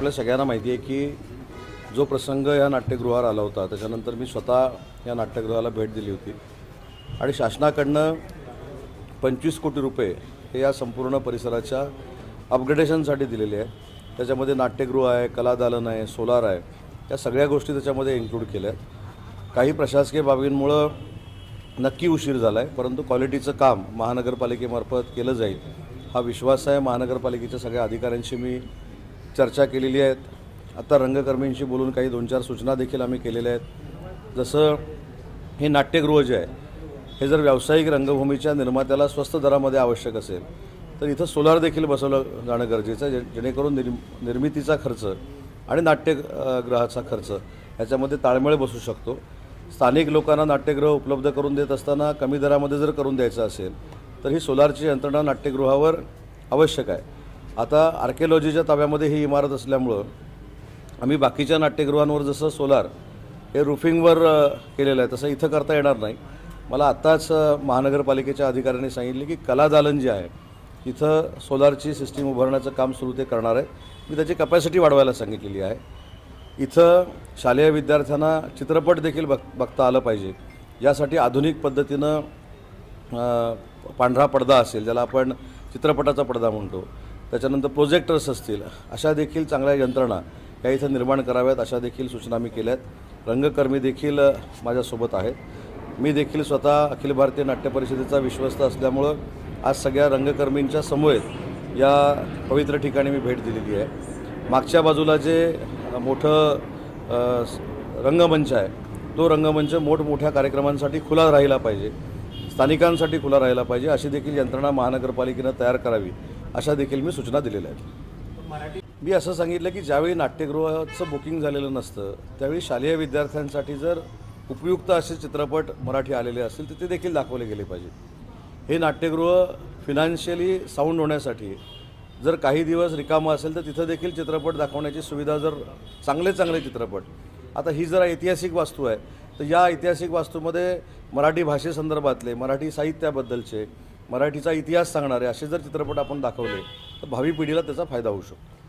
आपल्या सगळ्यांना माहिती आहे की जो प्रसंग या नाट्यगृहावर आला होता त्याच्यानंतर मी स्वतः या नाट्यगृहाला भेट दिली होती. आणि शासनाकडनं पंचवीस कोटी रुपये हे या संपूर्ण परिसराच्या अपग्रेडेशनसाठी दिलेले आहे त्याच्यामध्ये नाट्यगृह आहे कलादालन आहे सोलार आहे या सगळ्या गोष्टी त्याच्यामध्ये इन्क्लूड केल्या आहेत. काही प्रशासकीय बाबींमुळं नक्की उशीर झाला आहे परंतु क्वालिटीचं काम महानगरपालिकेमार्फत केलं जाईल हा विश्वास आहे. महानगरपालिकेच्या सगळ्या अधिकाऱ्यांशी मी चर्चा केलेली आहेत. आता रंगकर्मींशी बोलून काही दोन चार सूचना देखील आम्ही केलेल्या आहेत. जसं हे नाट्यगृह जे आहे हे जर व्यावसायिक रंगभूमीच्या निर्मात्याला स्वस्त दरामध्ये आवश्यक असेल तर इथं सोलार देखील बसवलं जाणं गरजेचं आहे जे- जेणेकरून निर्म निर्मितीचा खर्च आणि नाट्यगृहाचा खर्च ह्याच्यामध्ये ताळमेळ बसू शकतो. स्थानिक लोकांना नाट्यगृह उपलब्ध करून देत असताना कमी दरामध्ये जर करून द्यायचं असेल तर ही सोलारची यंत्रणा नाट्यगृहावर आवश्यक आहे. आता आर्किओलॉजीच्या ताब्यामध्ये ही इमारत असल्यामुळं आम्ही बाकीच्या नाट्यगृहांवर जसं सोलार हे रुफिंगवर केलेलं आहे तसं इथं करता येणार नाही. मला आत्ताच महानगरपालिकेच्या अधिकाऱ्यांनी सांगितले की कला दालन जे आहे तिथं सोलारची सिस्टीम उभारण्याचं काम सुरू ते करणार आहे मी त्याची कपॅसिटी वाढवायला सांगितलेली आहे. इथं शालेय विद्यार्थ्यांना चित्रपट देखील बघ बघता आलं पाहिजे. यासाठी आधुनिक पद्धतीनं पांढरा पडदा असेल ज्याला आपण चित्रपटाचा पडदा म्हणतो. त्याच्यानंतर प्रोजेक्टर्स असतील अशा देखील चांगल्या यंत्रणा या इथं निर्माण कराव्यात अशा देखील सूचना मी केल्यात. रंगकर्मी देखील माझ्यासोबत आहेत. मी देखील स्वतः अखिल भारतीय नाट्य परिषदेचा विश्वस्त असल्यामुळं आज सगळ्या रंगकर्मींच्या समवेत या पवित्र ठिकाणी मी भेट दिलेली आहे. मागच्या बाजूला जे मोठं रंगमंच आहे तो रंगमंच मोठमोठ्या कार्यक्रमांसाठी खुला राहिला पाहिजे स्थानिकांसाठी खुला राहिला पाहिजे अशी देखील यंत्रणा महानगरपालिकेनं तयार करावी. अशा देखील मी सूचना दिलेल्या आहेत. मी असं सांगितलं की ज्यावेळी नाट्यगृहाचं बुकिंग झालेलं नसतं त्यावेळी शालेय विद्यार्थ्यांसाठी जर उपयुक्त असे चित्रपट मराठी आलेले असतील तर ते देखील दाखवले गेले पाहिजे हे नाट्यगृह फिनान्शियली साऊंड होण्यासाठी जर काही दिवस रिकामं असेल तर तिथं देखील चित्रपट दाखवण्याची सुविधा जर चांगले चांगले चित्रपट आता ही जरा ऐतिहासिक वास्तू आहे तर या ऐतिहासिक वास्तूमध्ये मराठी भाषेसंदर्भातले मराठी साहित्याबद्दलचे मराठीचा इतिहास सांगणारे असे जर चित्रपट आपण दाखवले तर भावी पिढीला त्याचा फायदा होऊ शकतो.